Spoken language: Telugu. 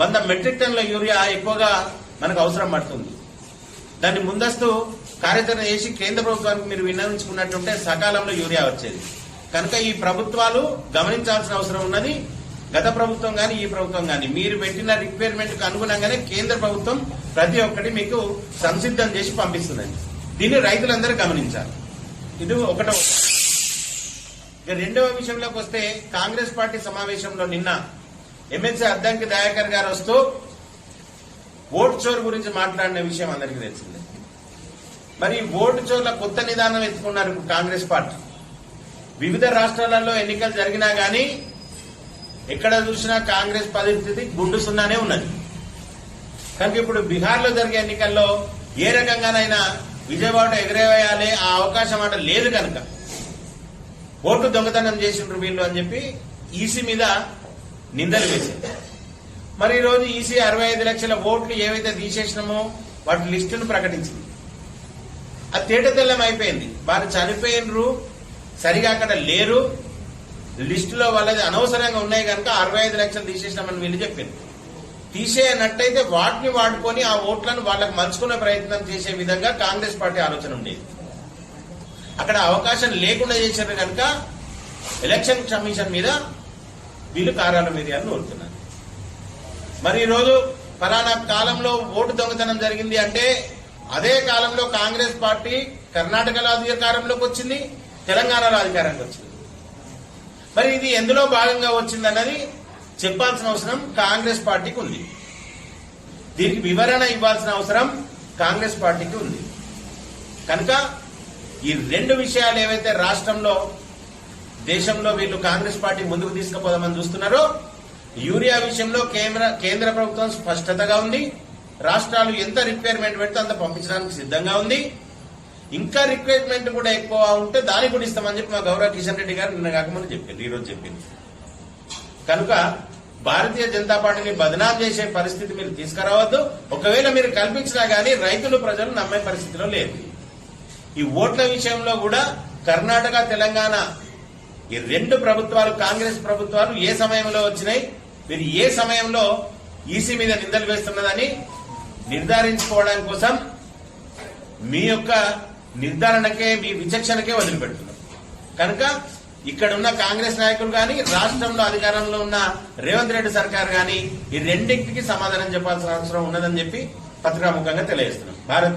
వంద మెట్రిక్ టన్నుల యూరియా ఎక్కువగా మనకు అవసరం పడుతుంది. దాన్ని ముందస్తు కార్యాచరణ చేసి కేంద్ర ప్రభుత్వానికి మీరు విన్నవించుకున్నట్టుంటే సకాలంలో యూరియా వచ్చేది. కనుక ఈ ప్రభుత్వాలు గమనించాల్సిన అవసరం ఉన్నది. గత ప్రభుత్వం కానీ ఈ ప్రభుత్వం కానీ మీరు పెట్టిన రిక్వైర్మెంట్కు అనుగుణంగానే కేంద్ర ప్రభుత్వం ప్రతి ఒక్కటి మీకు సంసిద్ధం చేసి పంపిస్తుందండి దీన్ని రైతులందరూ గమనించాలి. ఇది ఒకటో రెండవ విషయంలోకి వస్తే కాంగ్రెస్ పార్టీ సమావేశంలో నిన్న ఎమ్మెల్సీ అద్దంకి దయాకర్ గారు వస్తూ ఓటు చోరు గురించి మాట్లాడిన విషయం అందరికీ తెలిసిందే. మరి ఓటు చోర్ల కొత్త నిదానం ఎత్తుకున్నారు ఇప్పుడు కాంగ్రెస్ పార్టీ. వివిధ రాష్ట్రాలలో ఎన్నికలు జరిగినా గానీ ఎక్కడ చూసినా కాంగ్రెస్ పరిస్థితి గుండు సున్నానే ఉన్నది. కనుక ఇప్పుడు బీహార్లో జరిగే ఎన్నికల్లో ఏ రకంగానైనా విజయవాడ ఎగరేవేయాలి ఆ అవకాశం అట లేదు కనుక. ఓటు దొంగతనం చేసిండ్రు వీళ్ళు అని చెప్పి ఈసీ మీద నిందలు వేసింది. మరి ఈరోజు ఈసీ అరవై ఐదు లక్షల ఓట్లు ఏవైతే తీసేసినామో వాటి లిస్టును ప్రకటించింది. అది తేట తెల్లం అయిపోయింది. వారు చనిపోయినరు సరిగా అక్కడ లేరు లిస్టులో వాళ్ళది అనవసరంగా ఉన్నాయి కనుక అరవై ఐదు లక్షలు తీసేసినామని వీళ్ళు చెప్పింది తీసేయనట్టయితే వాటిని వాడుకొని ఆ ఓట్లను వాళ్ళకి మలుచుకునే ప్రయత్నం చేసే విధంగా కాంగ్రెస్ పార్టీ ఆలోచన ఉండేది. అక్కడ అవకాశం లేకుండా చేశారు కనుక ఎలక్షన్ కమిషన్ మీద వీళ్ళు కారాల మీడియాను నోరుతున్నారు. మరి ఈరోజు ఫలానా కాలంలో ఓటు దొంగతనం జరిగింది అంటే అదే కాలంలో కాంగ్రెస్ పార్టీ కర్ణాటకలో అధికారంలోకి వచ్చింది తెలంగాణలో అధికారంలోకి వచ్చింది. మరి ఇది ఎందులో భాగంగా వచ్చిందన్నది చెప్పాల్సిన అవసరం కాంగ్రెస్ పార్టీకి ఉంది. దీనికి వివరణ ఇవ్వాల్సిన అవసరం కాంగ్రెస్ పార్టీకి ఉంది. కనుక ఈ రెండు విషయాలు ఏవైతే రాష్ట్రంలో దేశంలో వీళ్ళు కాంగ్రెస్ పార్టీ ముందుకు తీసుకుపోదామని చూస్తున్నారు? యూరియా విషయంలో కేంద్ర కేంద్ర ప్రభుత్వం స్పష్టతగా ఉంది. రాష్ట్రాలు ఎంత రిక్వైర్మెంట్ పెడితే అంత పంపించడానికి సిద్ధంగా ఉంది. ఇంకా రిక్వైర్మెంట్ కూడా ఎక్కువ ఉంటే దానికి కూడా ఇస్తామని చెప్పి మా గౌరవ కిషన్ రెడ్డి గారు నిన్న కాకముందు చెప్పింది ఈరోజు చెప్పింది. కనుక భారతీయ జనతా పార్టీని బదనాం చేసే పరిస్థితి మీరు తీసుకురావద్దు. ఒకవేళ మీరు కల్పించినా గానీ రైతులు ప్రజలు నమ్మే పరిస్థితిలో లేదు. ఈ ఓట్ల విషయంలో కూడా కర్ణాటక తెలంగాణ ఈ రెండు ప్రభుత్వాలు కాంగ్రెస్ ప్రభుత్వాలు ఏ సమయంలో వచ్చినాయి? మీరు ఏ సమయంలో ఈసీ మీద నిందలు వేస్తున్నదని నిర్ధారించుకోవడం కోసం మీ యొక్క నిర్ధారణకే మీ విచక్షణకే వదిలిపెడుతున్నారు కనుక ఇక్కడ ఉన్న కాంగ్రెస్ నాయకులు గాని రాష్ట్రంలో అధికారంలో ఉన్న రేవంత్ రెడ్డి సర్కార్ గాని ఈ రెండింటికి సమాధానం చెప్పాల్సిన అవసరం ఉన్నదని చెప్పి పత్రికాముఖంగా తెలియజేస్తున్నాం. భారత్